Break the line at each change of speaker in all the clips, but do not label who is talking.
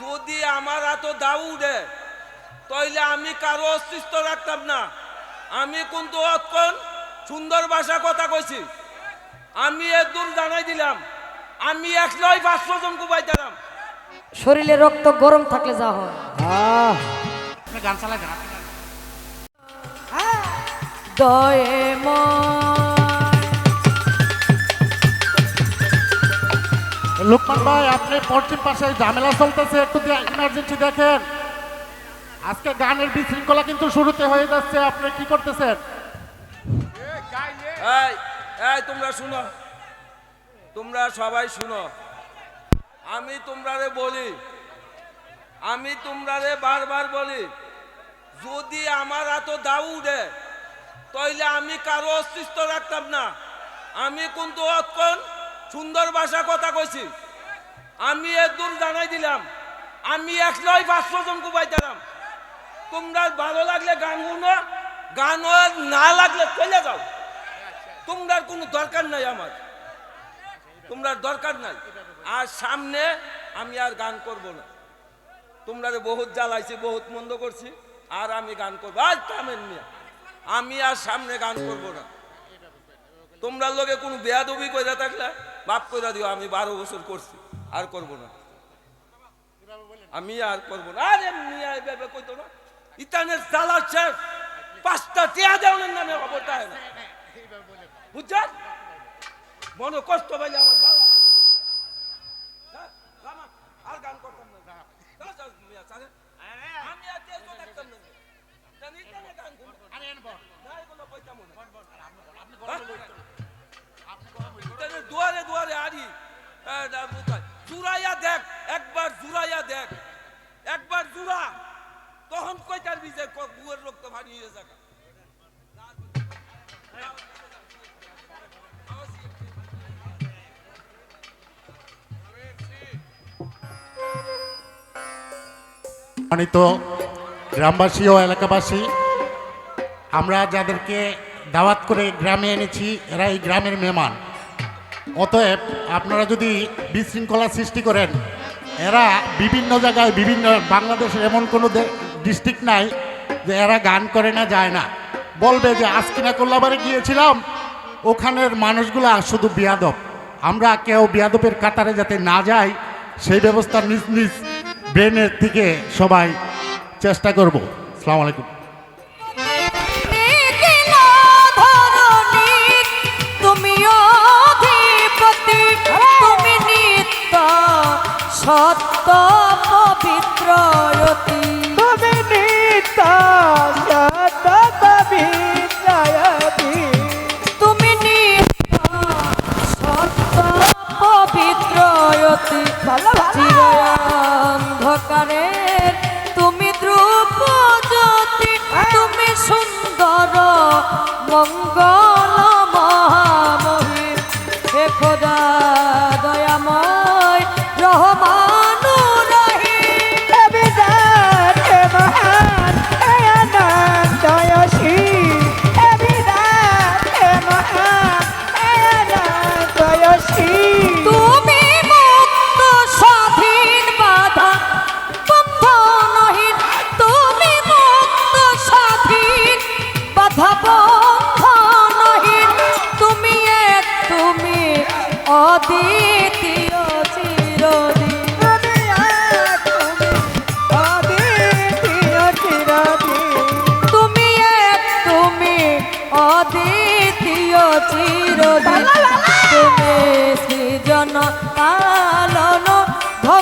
যদি আমার এত দাউ উঠে তাইলে আমি কারও অস্তিত্ব রাখতাম না। আমি কিন্তু অতক্ষণ সুন্দর ভাষা কথা কইছি। আমি এ দূর জানাই দিলাম। আমি একলাই পাঁচশো জন কুবাই দিলাম
শরীরে রক্ত গরম থাকলে যা হয়।
গান চালাই গান-
দয়ে
লোকমান ভাই, আপনি পশ্চিম পাশে ঝামেলা চলতেছে, একটু ইমার্জেন্সি দেখেন। আজকে গানের বিশৃঙ্খলা কিন্তু শুরুতে হয়ে যাচ্ছে, আপনি কি করতেছেন?
এই তোমরা শুনো। তোমরা সবাই শুনো। আমি তোমরারে বলি, আমি তোমরারে বারবার বলি, যদি আমার এত দাউ উঠে, তাইলে আমি কারও অস্তিত্ব রাখতাম না। আমি কিন্তু অতক্ষণ সুন্দর ভাষা কথা কইছি। আমি এ দূর জানাই দিলাম। আমি একলাই পাঁচশো জন কুবাই দিলাম। তোমরা ভালো লাগলে গান শুনো, গান না লাগলে চলে যাও। তোমরা কোনো দরকার নাই আমার। তোমরা দরকার নাই। আর সামনে আমি আর গান করব না। তোমরা বহুত জ্বালাইছি, বহুত মন্দ করছি। আর আমি গান করব। আর থামেন মিয়া। আমি আর সামনে গান করব না। তোমরা লোকে কোনো বেয়াদবি কইরা থাকলে বাপ কইরা দিও আমি বারো বছর করছি আর করব না। আমি আর করব না। আরে মিয়া এভাবে কইতো না। ইতানের জ্বালা শেষ পাঁচটা টিয়া দেওয়ার নামে খবরটা হয় না। বুঝছেন মনে কষ্ট পাইলে আমার ভালো হ্যাঁ, আর গান করতাম না। আমি আর দেখতাম না। না গান করব। না, এগুলো কইতামও না। তাহলে দুয়ারে দুয়ারে আরি না, দেখ একবার জুড়াইয়া দেখ একবার জুড়া তখন বিজয় বুয়ের রক্ত যাকা।
সম্মানিত গ্রামবাসী ও এলাকাবাসী আমরা যাদেরকে দাওয়াত করে গ্রামে এনেছি এরা এই গ্রামের মেহমান। অতএব আপনারা যদি বিশৃঙ্খলা সৃষ্টি করেন, এরা বিভিন্ন জায়গায়, বিভিন্ন বাংলাদেশের এমন কোনো ডিস্ট্রিক্ট নাই যে এরা গান করে না, যায় না। বলবে যে আজকিনা কোল্লাবারে গিয়েছিলাম? ওখানের মানুষগুলা শুধু বিয়াদব। আমরা কেউ বিয়াদবের কাতারে যাতে না যাই, সেই ব্যবস্থা নিজ নিজ ব্রেনের থেকে সবাই চেষ্টা করব। সালাম আলাইকুম।
সত্য পবিত্রয়তি
তুমি
রহমান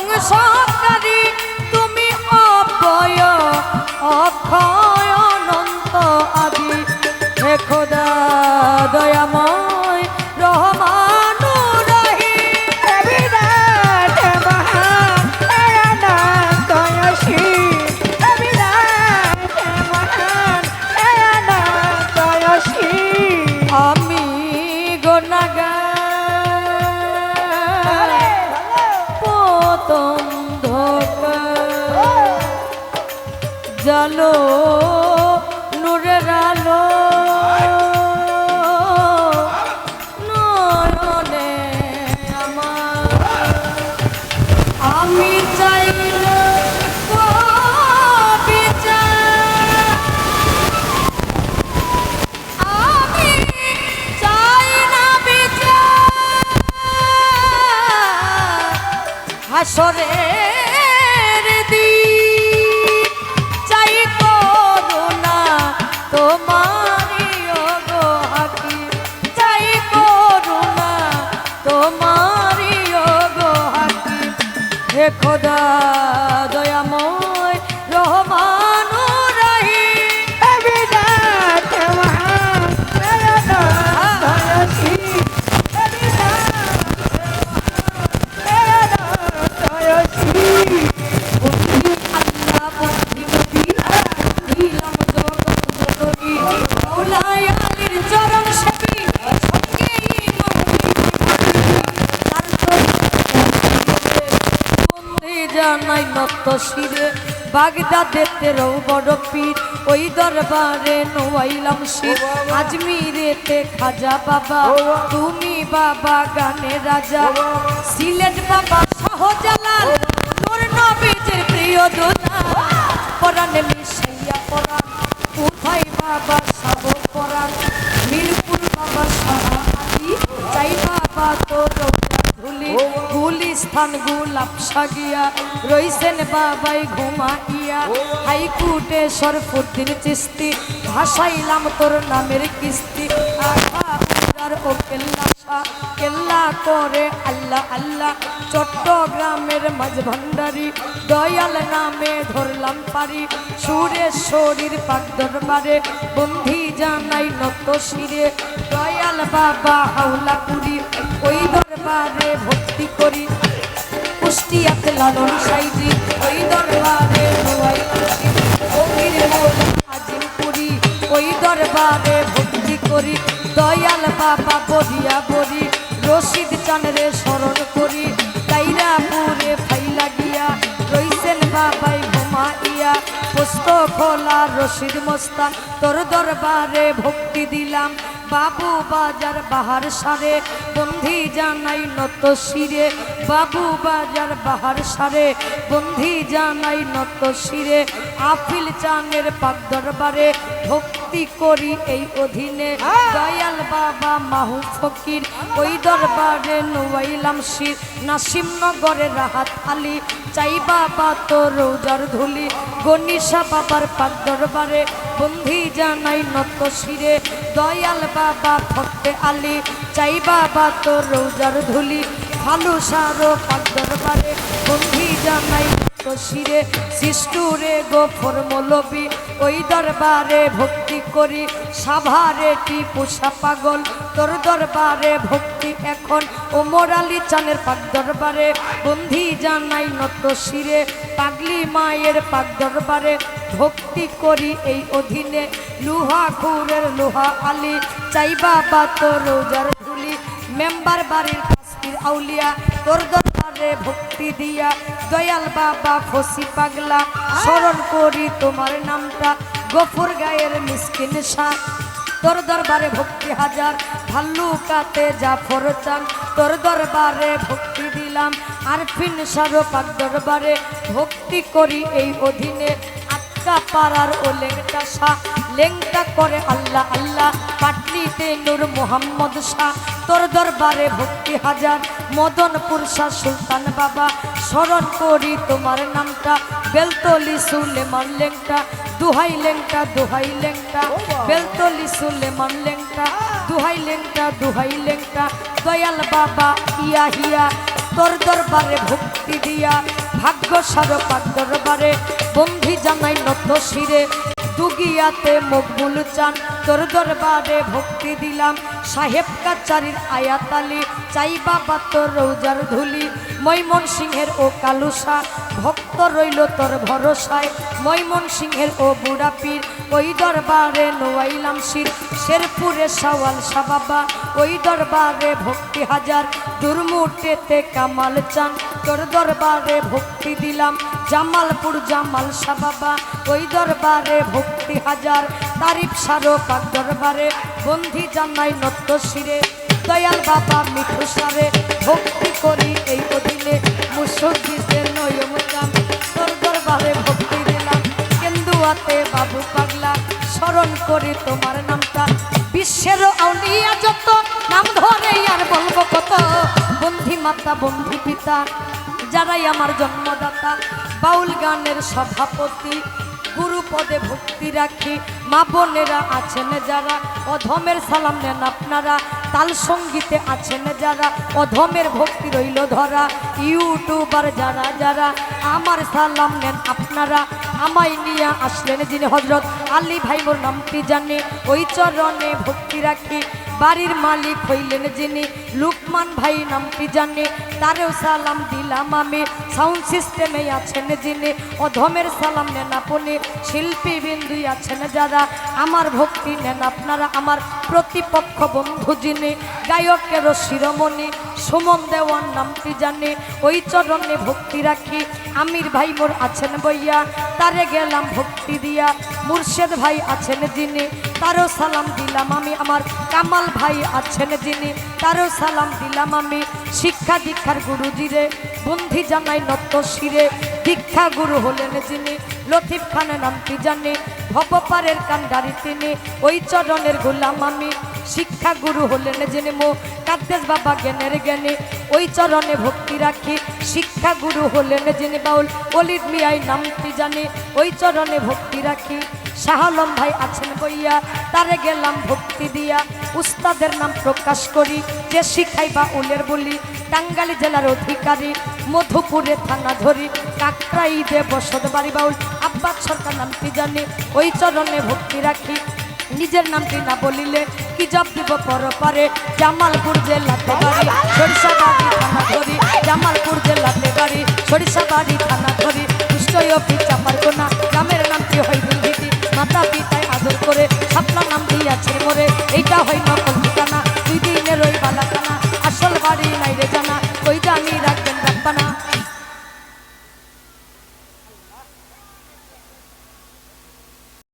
ধ্বংসকারী তুমি চলো খোদা জানাই নত শিরে, বাগদাদেতে রৌ বড় পীর। ওই দরবারে নোয়াইলাম শির, আজমিরেতে খাজা বাবা। তুমি বাবা গানে রাজা। সিলেট বাবা সহজালাল তোর নবীজের প্রিয় দোলা গুলাপ সাগিয়া বাবাই ঘুমাইয়া। সরফুদ্দিন চিস্তি ভাসাইলাম তোর নামের কিস্তি। কেল্লা করে আল্লাহ আল্লাহ। চট্টগ্রামের মাঝ ভান্ডারি দয়াল নামে ধরলাম পারি। সুরেশ্বরীর পাক দরবারে, বন্ধি জানাই নত শিরে। দয়াল বাবা হাওলা পুরি ওই দরবারে ভক্তি করি। কুষ্টিয়াতে লালন সাইজি, ওই দরবারে খুশি ফকির মৌলা ভক্তি করি, দয়াল বাবা বরিয়া বরি রশিদ চানরে স্মরণ করি কাইরাপুরে ফাইলা গিয়া রইছেন বাবাই ঘুমাইয়া, পুস্ত খোলা রশিদ মস্তান, তোর দরবারে ভক্তি দিলাম বাবু বাজার বাহার সারে, বন্ধি জানাই নত শিরে। বাবু বাজার বাহার সারে, বন্ধি জানাই নত শিরে। আফিল চানের পাক দরবারে ভক্তি করি এই অধীনে। দয়াল বাবা মাহু ফকির, ওই দরবারে নোয়াইলাম শির। নাসিমনগরে রাহাত আলী, চাই বাবা তো রোজার ধুলি। গনিশা বাবার পাক দরবারে বন্ধি জানাই নত শিরে। দয়াল বাবা ফকতে আলী, চাই বাবা তো রোজার ধুলি। ভালো সারো পাক দরবারে বন্ধি জানাই শিরে শিষ্টুরে গোফর মলবি, ওই দরবারে ভক্তি করি। সাভারে টিপুষা পাগল? তোর দরবারে ভক্তি এখন। ওমর আলী চানের পাক দরবারে, বন্ধি জানাই নত শিরে। পাগলি মায়ের পাক দরবারে ভক্তি করি এই অধীনে। লুহা খুরের লোহা আলী চাই বাবা তোর রোজার ধুলি। মেম্বার বাড়ির আউলিয়া, তোর দরবারে ভক্তি দিয়া, দয়াল বাবা ফসি পাগলা, স্মরণ করি তোমার নামটা, গফুর গায়ের মিসকিন শাহ তোর দরবারে ভক্তি হাজার ভাল্লু ভাল্লুকাতে জাফর চান। তোর দরবারে ভক্তি দিলাম আর ফিন সারো পাক দরবারে ভক্তি করি এই অধীনে। আটকা পাড়ার ও লেংটা সা লেংটা করে আল্লাহ আল্লাহ পাটলিতে নূর মোহাম্মদ শাহ। তোর দরবারে ভক্তি হাজার। মদনপুর শাহ সুলতান বাবা। স্মরণ করি তোমার নামটা। বেলতলি সুলেমান লেংটা। দুহাই লেংটা দুহাই লেংটা। বেলতলি সুলেমান লেংটা। দুহাই লেংটা দুহাই লেংটা। দয়াল বাবা ইয়া হিয়া। তোর দরবারে ভক্তি দিয়া। ভাগ্য সারো পাক দরবারে। বন্ধি জানাই নত শিরে। দুগিয়াতে মকবুল চান। তোর দরবারে ভক্তি দিলাম। সাহেব কাচারির আয়াতালি চাই বাবা তোর রৌজার ধুলি। মৈমন সিংহের ও কালুসা ভক্ত রইল তোর ভরসায়। মৈমন সিংহের ও বুড়াপীর ওই দরবারে নোয়াইলাম শির। শেরপুরে সওয়াল সাবাবা ওই দরবারে ভক্তি হাজার। দুর্মুটেতে কামাল চান। তোর দরবারে ভক্তি দিলাম। জামালপুর জামাল সাবাবা ওই দরবারে ভক্তি হাজার। তারিফ সারো পাক দরবারে বন্ধি জানাই নত্য শিরে। দয়াল বাবা মিঠু সারে, ভক্তি করি এই অধীনে। মুসজিদে নয়ম চান তোর দরবারে ভক্তি দিলাম। কেন্দুয়াতে বাবু পাগলা, স্মরণ করি তোমার নামটা। বিশ্বের আউলিয়া যত নাম ধরে আর মাতা, বন্ধু, পিতা, যারাই আমার জন্মদাতা, বাউল গানের সভাপতি গুরু পদে ভক্তি রাখি, মা বোনেরা আছেন যারা, অধমের সালাম নেন আপনারা, তাল সঙ্গীতে আছেন যারা, অধমের ভক্তি রইল ধরা, ইউটিউবার যারা যারা, আমার সালাম নেন আপনারা, আমায় নিয়ে আসলেন যিনি হজরত আলী ভাই, মোর নামটি জানে, ওই চরণে ভক্তি রাখি বাড়ির মালিক হইলেন যিনি। লুকমান ভাই নামটি জানে? তারেও সালাম দিলাম আমি। সাউন্ড সিস্টেমে আছেন যিনি। অধমের সালাম নেন আপনি। শিল্পী বিন্দু আছেন যারা। আমার ভক্তি নেন আপনারা আমার প্রতিপক্ষ বন্ধু যিনি। গায়কের শিরোমণি। সুমন দেওয়ান নামটি জানে? ওই চরণে ভক্তি রাখি। আমির ভাই মোর আছেন বইয়া। তারে গেলাম ভক্তি দিয়া। মুর্শেদ ভাই আছেন যিনি। তারও সালাম দিলাম আমি, আমার কামাল ভাই আছেন যিনি, তারও সালাম দিলাম আমি। শিক্ষা দীক্ষার গুরুজিরে বন্ধি জানাই নত শিরে। দীক্ষা গুরু হলেন যিনি, লতিফ খানের নাম নামটি জানে? ভবপারের কান্ডারি তিনি, ওই চরণের গোলাম আমি। শিক্ষা গুরু হলেন যিনি মো কাদ্দেশ বাবা জ্ঞানের জ্ঞানে। ওই চরণে ভক্তি রাখি। শিক্ষা গুরু হলেন যিনি বাউল অলিদ মিয়াই নামটি জানে? ওই চরণে ভক্তি রাখি। শাহালম ভাই আছেন বইয়া, তারে গেলাম ভক্তি দিয়া। উস্তাদের নাম প্রকাশ করি, যে শিখাই বা উলের বলি টাঙ্গালি জেলার অধিকারী, মধুপুরে থানা ধরি কাকরাই দে বসত বাড়ি বাউল। আব্বাস সরকার নামটি জানে? ওই চরণে ভক্তি রাখি। নিজের নামটি না বলিলে কি জব দিব পরপারে? জামালপুর জেলাতে বাড়ি, সরিষাবাড়ি থানা ধরি। জামালপুর জেলাতে বাড়ি, সরিষাবাড়ি থানা ধরি। নিশ্চয় অফিস